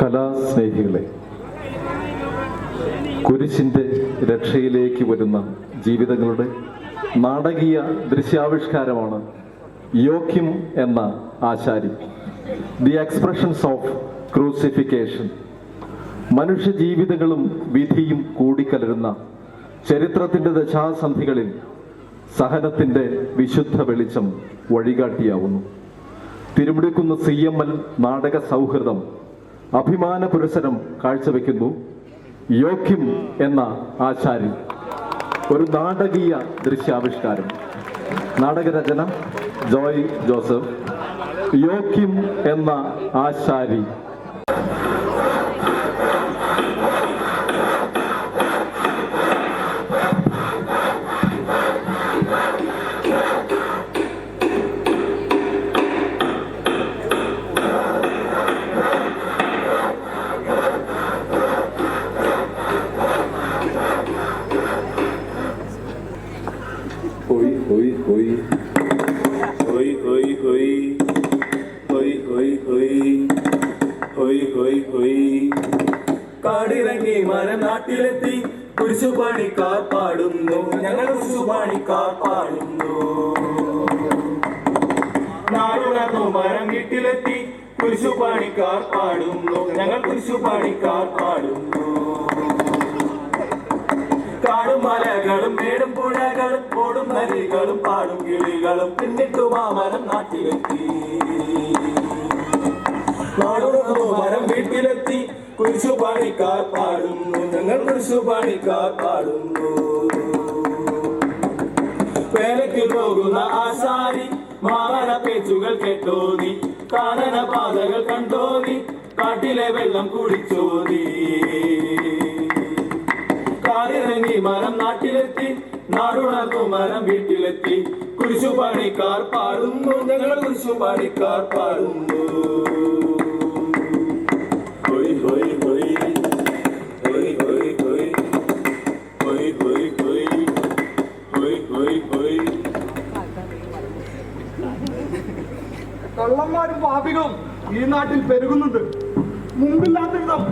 കലാസ്നേഹികളെ കുരിശിന്റെ രക്ഷയിലേക്ക് വരുന്ന ജീവിതങ്ങളുടെ നാടകീയ ദൃശ്യാവിഷ്കാരമാണ് യോക്യം എന്ന ആശാരി. ദി എക്സ്പ്രഷൻസ് ഓഫ് ക്രൂസിഫിക്കേഷൻ മനുഷ്യ ജീവിതങ്ങളും വിധിയും കൂടിക്കലരുന്ന ചരിത്രത്തിന്റെ ദശാസന്ധികളിൽ സഹനത്തിന്റെ വിശുദ്ധ വെളിച്ചം വഴികാട്ടിയാവുന്നു. തിരുമുടിക്കുന്ന സി എം എൽ നാടക സൗഹൃദം അഭിമാന പുരസരം കാഴ്ചവെക്കുന്നു. യോക്യം എന്ന ആശാരി ഒരു നാടകീയ ദൃശ്യാവിഷ്കാരം. നാടകരചന ജോയ് ജോസഫ്. യോക്യം എന്ന ആശാരി വീട്ടിലെത്തി കുരിശുപാണിക്കാർ പാടുന്നു. ഞങ്ങൾ കുരിശുപാണിക്കാർ പാടുന്നു. കാടും മലകളും മേടും പുഴകളും ഓടും നദികളും പാടും കിളികളും പിന്നിട്ടു മാമരം നാട്ടിലെത്തി. നാടുണർന്നു മരം വീട്ടിലെത്തി. കുരിശുപാണിക്കാർ പാടുന്നു. ഞങ്ങൾ കുരിശുപാണിക്കാർ പാടുന്നു. വേലയ്ക്ക് പോകുന്ന ആശാരി മാമര പേച്ചുകൾ കെട്ടോതി കാനന കണ്ടോതി കാട്ടിലെ വെള്ളം കുടിച്ചോതി കാലിറങ്ങി മരം നാട്ടിലെത്തി. നാടുണർന്നു മരം വീട്ടിലെത്തി. കുരിശു പണിക്കാർ പാടുന്നു. ഞങ്ങൾ കുരിശു പണിക്കാർ പാടുന്നു. പാപികളും ഈ നാട്ടിൽ പെരുകുന്നുണ്ട്. മുമ്പില്ലാത്ത വിധം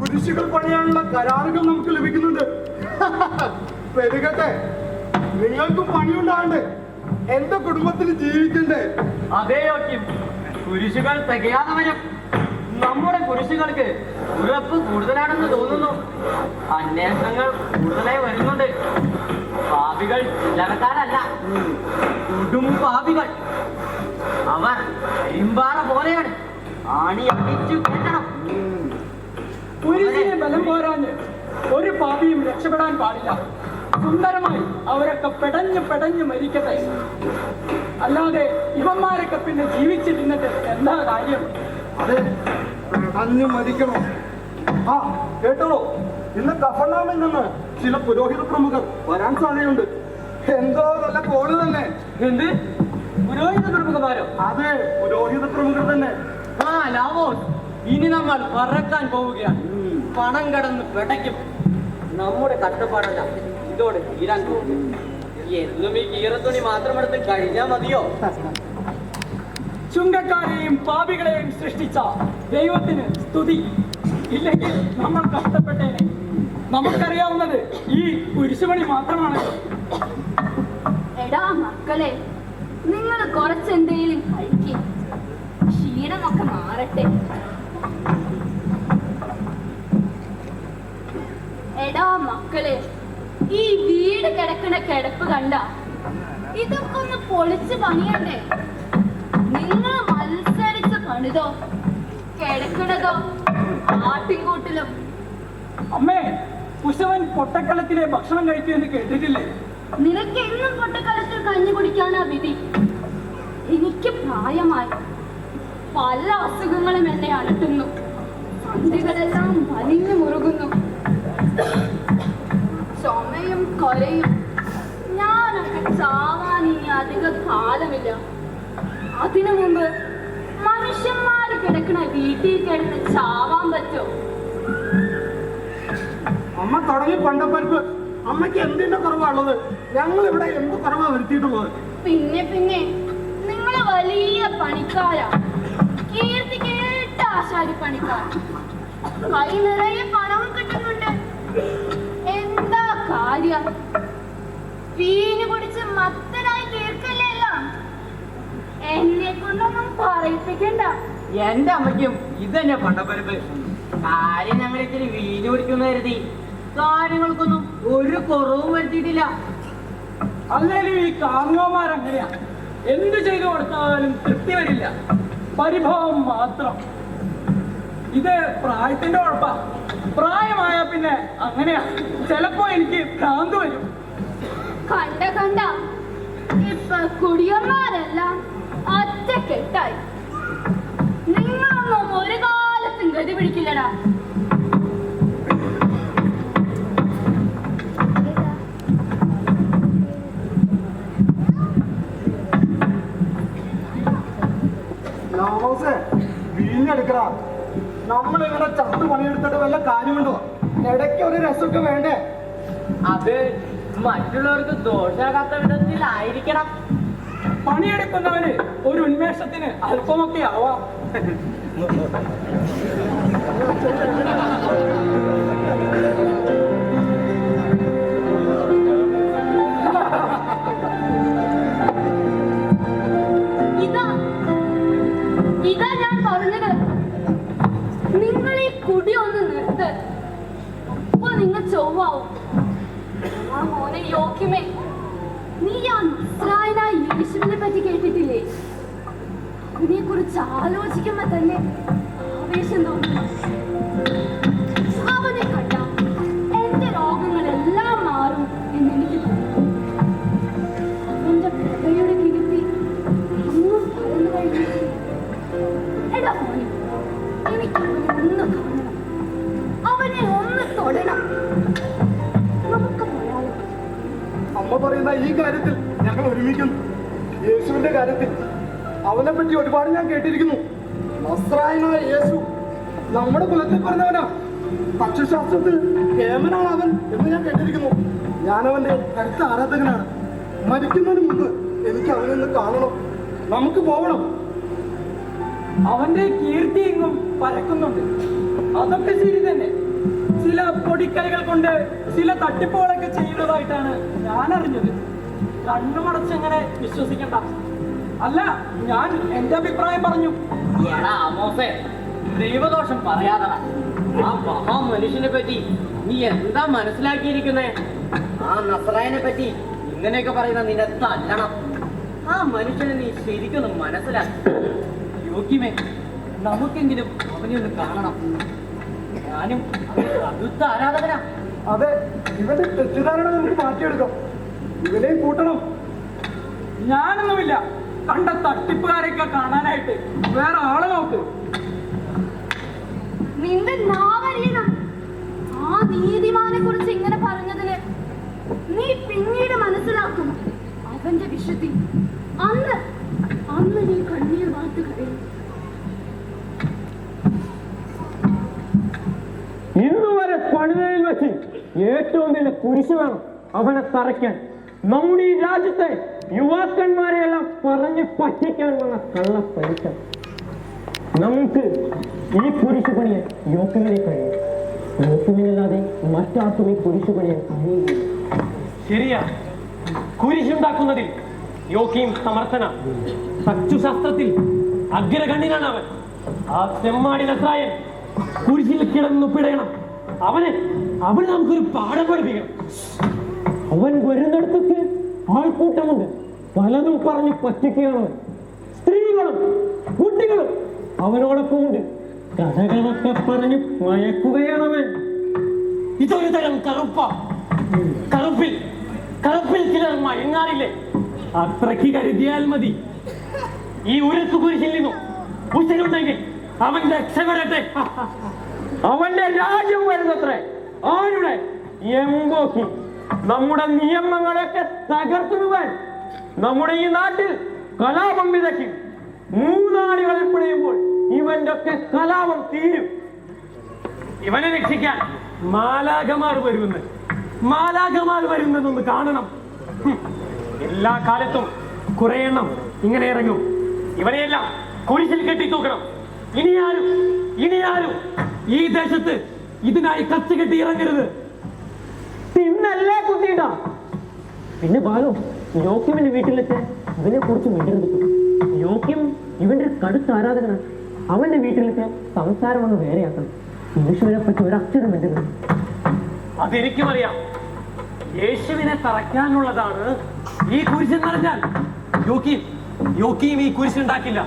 കുരിശുകൾ പണിയാനുള്ള കരാറുകൾ നമുക്ക് ലഭിക്കുന്നുണ്ട്. പെരുകട്ടെ നിങ്ങൾക്കും പണിയുണ്ടാകണ്ടേ. എന്റെ കുടുംബത്തിൽ ജീവിക്കണ്ടേ? അതേ യോഗ്യം. കുരിശുകൾ തികയാതെ വരും. നമ്മുടെ കുരിശുകൾക്ക് ഉറപ്പ് കൂടുതലാണെന്ന് തോന്നുന്നു. അന്വേഷണങ്ങൾ കൂടുതലായി വരുന്നുണ്ട്. പാപികൾ ചില്ലറക്കാരല്ല കൊടും പാപികൾ. അവർ കരിമ്പാറ പോലെയാണ്. ആണി അടിച്ചു കേട്ടണം ബലം പോരാഞ്ഞ് ഒരു പാപിയും രക്ഷപ്പെടാൻ പാടില്ല. സുന്ദരമായി അവരൊക്കെ പെടഞ്ഞു പെടഞ്ഞു മരിക്കട്ടെ. അല്ലാതെ ഇവന്മാരൊക്കെ പിന്നെ ജീവിച്ചിരുന്നിട്ട് എന്താ കാര്യം? അതെ പെടഞ്ഞു മരിക്കണോ. ആ കേട്ടോ ഇന്ന് കഫർനാമിൽ നിന്ന് ചില പുരോഹിത പ്രമുഖർ വരാൻ സാധ്യതയുണ്ട്. എന്തോ നല്ല കോൾ തന്നെ എന്ത്? പുരോഹിത പ്രമുഖന്മാരോ? അതെ പുരോഹിത പ്രമുഖർ തന്നെ. ആ ലാവോസ്. ഇനി നമ്മൾ പറക്കാൻ പോവുകയാണ്. പണം കടന്ന് പിടയ്ക്കും. നമ്മുടെ കഷ്ടപ്പാടല്ല ഇതോടെ തീരാൻ പോകും എന്നും ഈ കീറത്തുണി മാത്രം എടുത്ത് കഴിഞ്ഞാ മതിയോ? ചുങ്കക്കാരെയും പാപികളെയും സൃഷ്ടിച്ച ദൈവത്തിന് സ്തുതി. ഇല്ലെങ്കിൽ നമ്മൾ കഷ്ടപ്പെട്ടേനെ. നമുക്കറിയാവുന്നത് ഈ കുരിശുപണി മാത്രമാണല്ലോ. എടാ മക്കളെ നിങ്ങൾ കുറച്ചെന്തെങ്കിലും കഴിക്കും. ക്ഷീണമൊക്കെ മാറട്ടെ. എടാ മക്കളെ ഈ വീട് കിടക്കണ കിടപ്പ് കണ്ട ഇതൊക്കെ ഒന്ന് പൊളിച്ച് പണിയണ്ടേ? നിങ്ങൾ മത്സരിച്ച് പണിതോ? കിടക്കണതോ? ആട്ടിൻകൂട്ടിലും. അമ്മേ കുശവൻ പൊട്ടക്കളത്തിലെ ഭക്ഷണം കഴിക്കുമെന്ന് കേട്ടിട്ടില്ലേ? നിനക്ക് എന്നും കഞ്ഞി കുടിക്കാനാ വിധി. എനിക്ക് പ്രായമായി പല അസുഖങ്ങളും എന്നെ അലട്ടുന്നു. സന്ധികളെല്ലാം വലിഞ്ഞു മുറുകുന്നു. ചുമയും കൊലയും. ഞാനൊക്കെ ചാവാൻ ഇനി അധിക കാലമില്ല. അതിനു മുമ്പ് മനുഷ്യന്മാർ കിടക്കണ വീട്ടിൽ കിടന്ന് ചാവാൻ പറ്റോ അമ്മ തുടങ്ങി പണ്ടപ്പരിപ്പ്. അമ്മയ്ക്ക് എന്തിന്റെ കുറവാണുള്ളത്? ഞങ്ങൾ ഇവിടെ എന്ത് കുറവാ വരുത്തിയിട്ടുള്ളത്? പിന്നെ പിന്നെ നിങ്ങൾ വലിയ പണിക്കാരാ. കീർത്തി കേട്ട ആശാരി പണിക്കാർ. കൈ നിറയെ പണവും കിട്ടുന്നുണ്ട്. എന്താ കാര്യം? വീഞ്ഞു കുടിച്ച് മത്തനായി തീർക്കല്ലല്ലോ എന്നെ കൊണ്ടൊന്നും പറയിപ്പിക്കണ്ട. എന്റെ അമ്മയ്ക്കും ഇതന്നെ തന്നെ പണ്ടപ്പരപ്പ് കാര്യം ഞങ്ങൾ ഇത്തിരി വീഞ്ഞു കുടിക്കുന്ന കരുതി. കാര്യങ്ങൾക്കൊന്നും ഒരു കുറവും വരുത്തിയിട്ടില്ല. അങ്ങനെ ഈ കാർന്നോമാരങ്ങനെയാ എന്ത് ചെയ്തു കൊടുത്താലും തൃപ്തി വരില്ല. പരിഭവം മാത്രം. ഇത് പ്രായത്തിന്റെ കുഴപ്പാ. പ്രായമായ പിന്നെ അങ്ങനെയാ. ചിലപ്പോ എനിക്ക് ഭ്രാന്ത് വരും. കണ്ട കണ്ട. ഇപ്പൊ കുടിയന്മാരെല്ലാം ഒറ്റക്കെട്ടായി. നിങ്ങളൊന്നും ഒരു കാലത്തും ഗതി പിടിക്കില്ലടാ. നമ്മളിങ്ങനെ ചത്തു പണിയെടുത്തിട്ട് വല്ല കാര്യമുണ്ടോ? ഇടയ്ക്ക് ഒരു രസമൊക്കെ വേണ്ടേ? അത് മറ്റുള്ളവർക്ക് ദോഷാകാത്ത വിധത്തിലായിരിക്കണം. പണിയെടുക്കുന്നവന് ഒരു ഉന്മേഷത്തിന് അല്പമൊക്കെ ആവാം. പറ്റി ഒരുപാട് ഞാൻ കേട്ടിരിക്കുന്നു. യേശു നമ്മുടെ കുലത്തിൽ പറഞ്ഞവനാ. പക്ഷശാസ്ത്രത്തിൽ കേമനാണ് അവൻ എന്ന് ഞാൻ കേട്ടിരിക്കുന്നു. ഞാൻ അവന്റെ കരുത്ത ആരാധകനാണ്. മരിക്കുന്നതിന് മുമ്പ് എനിക്ക് അവനെ ഒന്ന് കാണണം. നമുക്ക് പോകണം അവന്റെ കീർത്തി എങ്ങും പരക്കുന്നുണ്ട്. അതൊക്കെ ശരി തന്നെ. ചില പൊടിക്കൈകൾ കൊണ്ട് ചില തട്ടിപ്പുകളൊക്കെ ചെയ്യുന്നതായിട്ടാണ് ഞാൻ അറിഞ്ഞത് കണ്ണുമടച്ചെങ്ങനെ വിശ്വസിക്കണ്ട. അല്ല ഞാൻ എന്റെ അഭിപ്രായം പറഞ്ഞു. എടാ അമോസേ ദൈവദോഷം പറയാതെ ആ മഹാ മനുഷ്യനെ പറ്റി നീ എന്താ മനസ്സിലാക്കിയിരിക്കുന്നേ? ആ നസ്രായനെ പറ്റി ഇങ്ങനെയൊക്കെ പറയുന്ന നിന്നെ തല്ലണം. ആ മനുഷ്യനെ നീ ശരിക്കും മനസ്സിലാക്കി. യോഗ്യമേ നമുക്കെങ്കിലും അവനെ ഒന്ന് കാണണം. ഞാനും അടുത്ത ആരാധകനാ. അതെ ഇവന്റെ തെറ്റിദ്ധാരണ നമുക്ക് മാറ്റിയെടുക്കാം. ഇവനെയും കൂട്ടണം. ഞാനൊന്നുമില്ല. കണ്ട തട്ടിപ്പുകാരെയൊക്കെ കാണാനായിട്ട് വേറെ ആളെ നോക്ക്. നിന്റെ ആ നീതിമാനെ കുറിച്ച് ഇങ്ങനെ പറഞ്ഞതിന് നീ പിന്നീട് മനസ്സിലാക്കും അവന്റെ വിശുദ്ധി അന്ന് അന്ന് നീ കണ്ണീർ വാർത്തു കഴിയും ഇന്നുവരെ പണിതയിൽ വെച്ച് ഏറ്റവും വലിയ കുരിശ് വേണം അവനെ തറയ്ക്കാൻ. നമ്മുടെ ഈ രാജ്യത്തെ യുവാക്കന്മാരെയെല്ലാം പറഞ്ഞ് പറ്റിക്കാൻ വന്ന കള്ള പൈസ നമുക്ക് ഈ പുരുഷ പണിയാൻ യോക്കുവിനെ കഴിയും. യോക്കുവിനല്ലാതെ മറ്റാർക്കും ഈ പുരുഷ പണിയാൻ കഴിയുകയില്ല ശരിയാ. കുരിശുണ്ടാക്കുന്നതിൽ യോക്കിയും സമർത്ഥന. തച്ചുശാസ്ത്രത്തിൽ അഗ്രഗണ്യനാണ് അവൻ ആ ചെമ്മാടി നസ്രായൻ കുരിശിൽ കിടന്നു പിടയണം. അവന് അവന് നമുക്കൊരു പാഠം പഠിപ്പിക്കണം. അവൻ വരുന്നിടത്തൊക്കെ ആൾക്കൂട്ടമുണ്ട് പലതും പറഞ്ഞ് പറ്റിക്കുകയാണ്. സ്ത്രീകളും കുട്ടികളും അവനോടൊപ്പം ഉണ്ട്. കഥകളൊക്കെ പറഞ്ഞ് മയക്കുകയാണവൻ ഇതൊരു തരം കറുപ്പ. കറുപ്പിൽ കറുപ്പിൽ ചിലർ മയങ്ങാറില്ലേ? അത്രയ്ക്ക് കരുതിയാൽ മതി. ഈ ഉരത്തു കുരിശിൽ നിന്നും ഉച്ചനുണ്ടെങ്കിൽ അവൻ രക്ഷപ്പെടട്ടെ അവന്റെ രാജ്യം വരുന്നത്രേ. ആരുടെ? എമ്പോക്കി നമ്മുടെ നിയമങ്ങളൊക്കെ തകർത്തുവിടാൻ നമ്മുടെ ഈ നാട്ടിൽ കലാപം വിതയ്ക്കും. മൂന്നാളുകളിൽ പിഴയുമ്പോൾ ഇവന്റെ ഒക്കെ കലാപം തീരും. ഇവനെ രക്ഷിക്കാൻ മാലാഖമാർ വരുമെന്ന് മാലാഖമാർ വരുന്നതൊന്ന് കാണണം. എല്ലാ കാലത്തും കുറെ എണ്ണം ഇങ്ങനെ ഇറങ്ങും. ഇവനെയെല്ലാം കുരിശിൽ കെട്ടി തൂക്കണം ഇനിയാരും ഇനിയാരും ഈ ദേശത്ത് ഇതിനായി കത്തുകെട്ടി ഇറങ്ങരുത്. പിന്നെ ബാലു യോക്യമിന്റെ വീട്ടിലെത്തി. ഇവനെ കുറിച്ച് മിണ്ടരുത് യോക്യം ഇവന്റെ ഒരു കടുത്ത ആരാധകനാണ്. അവന്റെ വീട്ടിലെത്തി സംസാരം ഒന്ന് വേറെയാക്കണം. യേശുവിനെ പറ്റി ഒരക്ഷരം മിണ്ടരുത് അതെനിക്കും അറിയാം യേശുവിനെ തറയ്ക്കാനുള്ളതാണ് ഈ കുരിശൻ പറഞ്ഞാൽ. യോക്കീം യോക്കീം ഈ കുരിശുണ്ടാക്കില്ല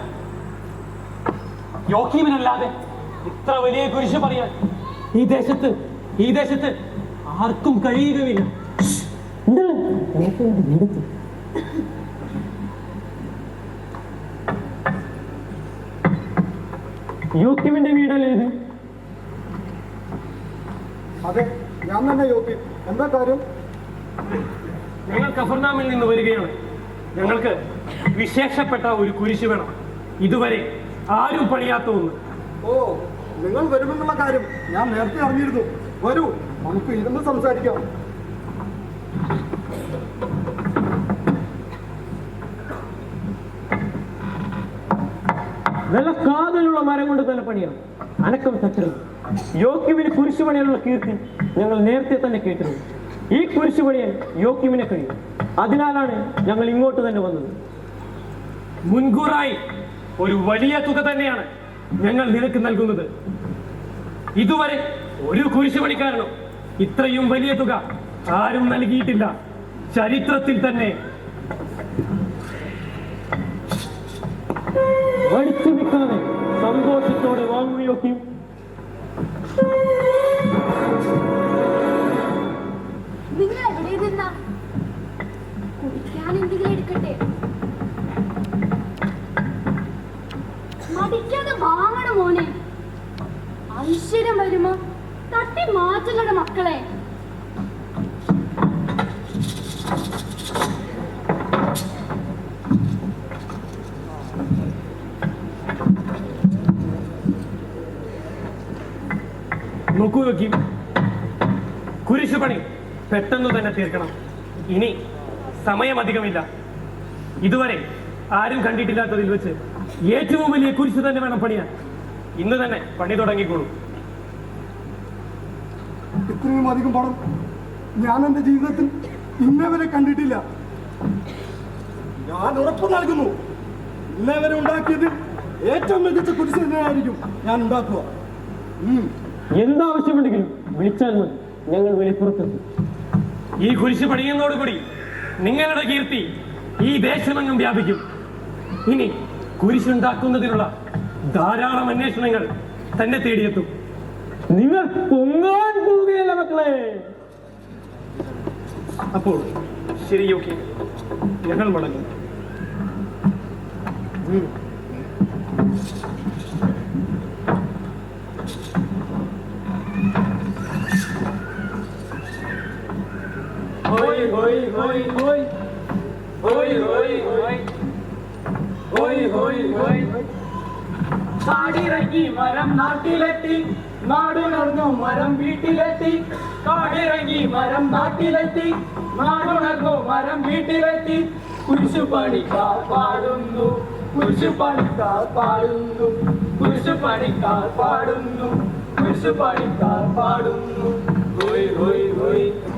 യോക്കീമിനല്ലാതെ ഇത്ര വലിയ കുരിശ് പറയാൻ ഈ ദേശത്ത് ഈ ദേശത്ത് ആർക്കും കഴിയുകയില്ല യോക്യമിന്റെ വീടെത്തി യോക്യമിന്റെ വീടല്ലേ ഇത്? അതെ ഞാൻ തന്നെ യോഗ്യൻ എന്താ കാര്യം? ഞങ്ങൾ കഫർനാമിൽ നിന്ന് വരികയാണ്. ഞങ്ങൾക്ക് വിശേഷപ്പെട്ട ഒരു കുരിശ് വേണം. ഇതുവരെ ആരും പണിയാത്ത ഒന്ന്. ഓ നിങ്ങൾ വരുമെന്നുള്ള കാര്യം ഞാൻ നേരത്തെ അറിഞ്ഞിരുന്നു. വരൂ നമുക്ക് ഇരുന്ന് സംസാരിക്കാം. നല്ല കാതലുള്ള മരം കൊണ്ട് തന്നെ പണിയാണ്. അനക്കം തട്ടരുത് യോക്യുവിന് കുരിശു പണിയാനുള്ള കീർത്തി ഞങ്ങൾ നേരത്തെ തന്നെ കേട്ടിരുന്നു. ഈ കുരിശു പണിയാൻ യോക്യമിനെ കഴിയും. അതിനാലാണ് ഞങ്ങൾ ഇങ്ങോട്ട് തന്നെ വന്നത്. മുൻകൂറായി ഒരു വലിയ തുക തന്നെയാണ് ഞങ്ങൾ നിനക്ക് നൽകുന്നത്. ഇതുവരെ ഒരു കുരിശ് പണിക്കാരനും ഇത്രയും വലിയ തുക ആരും നൽകിയിട്ടില്ല. ചരിത്രത്തിൽ തന്നെ. would have wrongly accused നോക്കൂ നോക്കി. കുരിശ് പണി പെട്ടെന്ന് തന്നെ തീർക്കണം. ഇനി സമയമധികമില്ല ഇതുവരെ ആരും കണ്ടിട്ടില്ലാത്തതിൽ വെച്ച് ഏറ്റവും വലിയ കുരിശ് തന്നെ വേണം പണിയാൻ. ഇന്ന് തന്നെ പണി തുടങ്ങിക്കോളൂ. ഇത്രയും അധികം പണം ഞാൻ എന്റെ ജീവിതത്തിൽ ഇന്നവരെ കണ്ടിട്ടില്ല. ഞാൻ ഉറപ്പ് നൽകുന്നു. ഇന്നേ വരെ ഉണ്ടാക്കിയത് ഏറ്റവും മികച്ച കുരിശ് തന്നെയായിരിക്കും ഞാൻ ഉണ്ടാക്കുക. എന്താവശ്യമുണ്ടെങ്കിലും വിളിച്ചാൽ മതി. ഞങ്ങൾ വെളിപ്പുറത്തെത്തും ഈ കുരിശ് പണിയുന്നതോടുകൂടി നിങ്ങളുടെ കീർത്തി ഈ ദേശമെങ്ങും വ്യാപിക്കും. ഇനി കുരിശുണ്ടാക്കുന്നതിനുള്ള ധാരാളം അന്വേഷണങ്ങൾ തന്നെ തേടിയെത്തും. നിങ്ങൾ പൊങ്ങാൻ പോവുകയല്ല മക്കളെ. അപ്പോൾ ശരി ഓക്കെ ഞങ്ങൾ മടങ്ങും. hoi, hoi, hoi. Hoi, hoi, hoi. Hoi, hoi, hoi. കാടിറങ്ങി മരം നാട്ടിലെത്തി. നാടുണർന്നു മരം വീട്ടിലെത്തി. കാടിറങ്ങി മരം നാട്ടിലെത്തി. നാടുണർന്നു മരം വീട്ടിലെത്തി. കുരിശുപണിക്കാർ പാടുന്നു. കുരിശുപണിക്കാർ പാടുന്നു. കുരിശുപണിക്കാർ പാടുന്നു. കുരിശുപണിക്കാർ പാടുന്നു. ഹോയ് ഹോയ് ഹോയ്.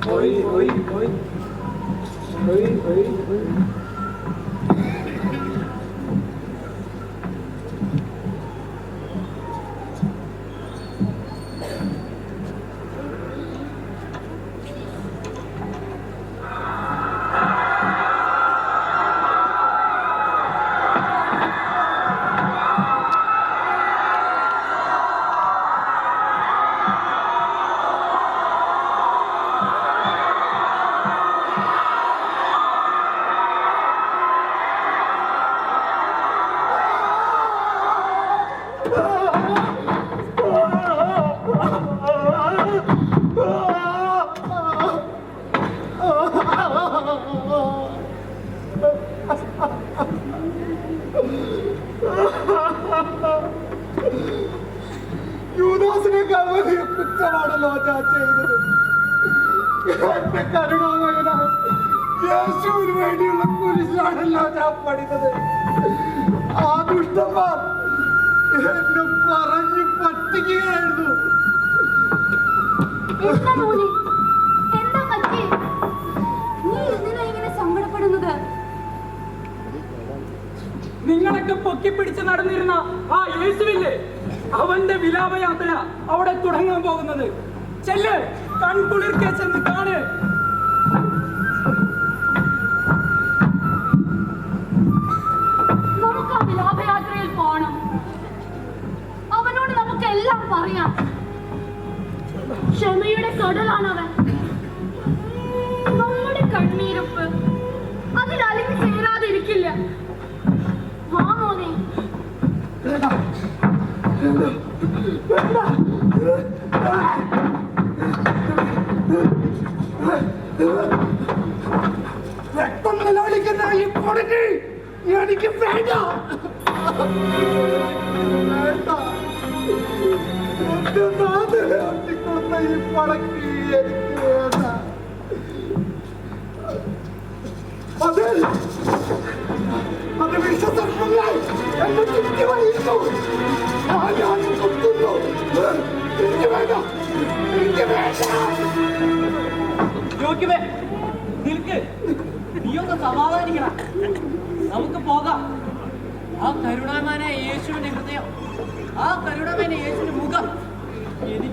可以可以可以。可以可以 കുരിശാണല്ലോ ഞാൻ പഠിച്ചത്. ആ ദുഷ്ടന്മാർ എന്നെ പറഞ്ഞു പറ്റിക്കുകയായിരുന്നു. എന്താ പൊക്കി പിടിച്ച് പറ്റി നീ എന്തിനാ ഇങ്ങനെ സങ്കടപ്പെടുന്നത്? നിങ്ങളൊക്കെ പൊക്കിപ്പിടിച്ച് നടന്നിരുന്ന ആ യേശുവില്ലേ? അവന്റെ വിലാപയാത്ര അവിടെ തുടങ്ങാൻ പോകുന്നത്. ചെല്ല് കൺകുളിർക്കെ ചെന്ന് കാണ്. നമുക്ക് ആ വിലാപയാത്രയിൽ പോകണം അവനോട് നമുക്ക് എല്ലാം പറയാം. ക്ഷമയുടെ കടലാണവൻ. നമ്മുടെ കണ്ണീരപ്പ് അതിൽ അലിഞ്ഞു ചേരാതിരിക്കില്ല. വാ മോനെ. രക്തം നിലവിളിക്കുന്ന ഈ പൊടുക്കി. എനിക്ക് വേണ്ട. വേണ്ട. എന്റെ നാഥനെ ഒറ്റിക്കൊന്ന ഈ പടക്ക് എനിക്ക്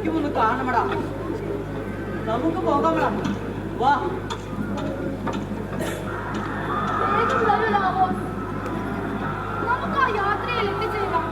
ശരിക്കും ഒന്ന് കാണണമടാ. നമുക്ക് പോകാമടാ. വാ. നമുക്ക് ആ യാത്രയിൽ എന്ത് ചെയ്യാം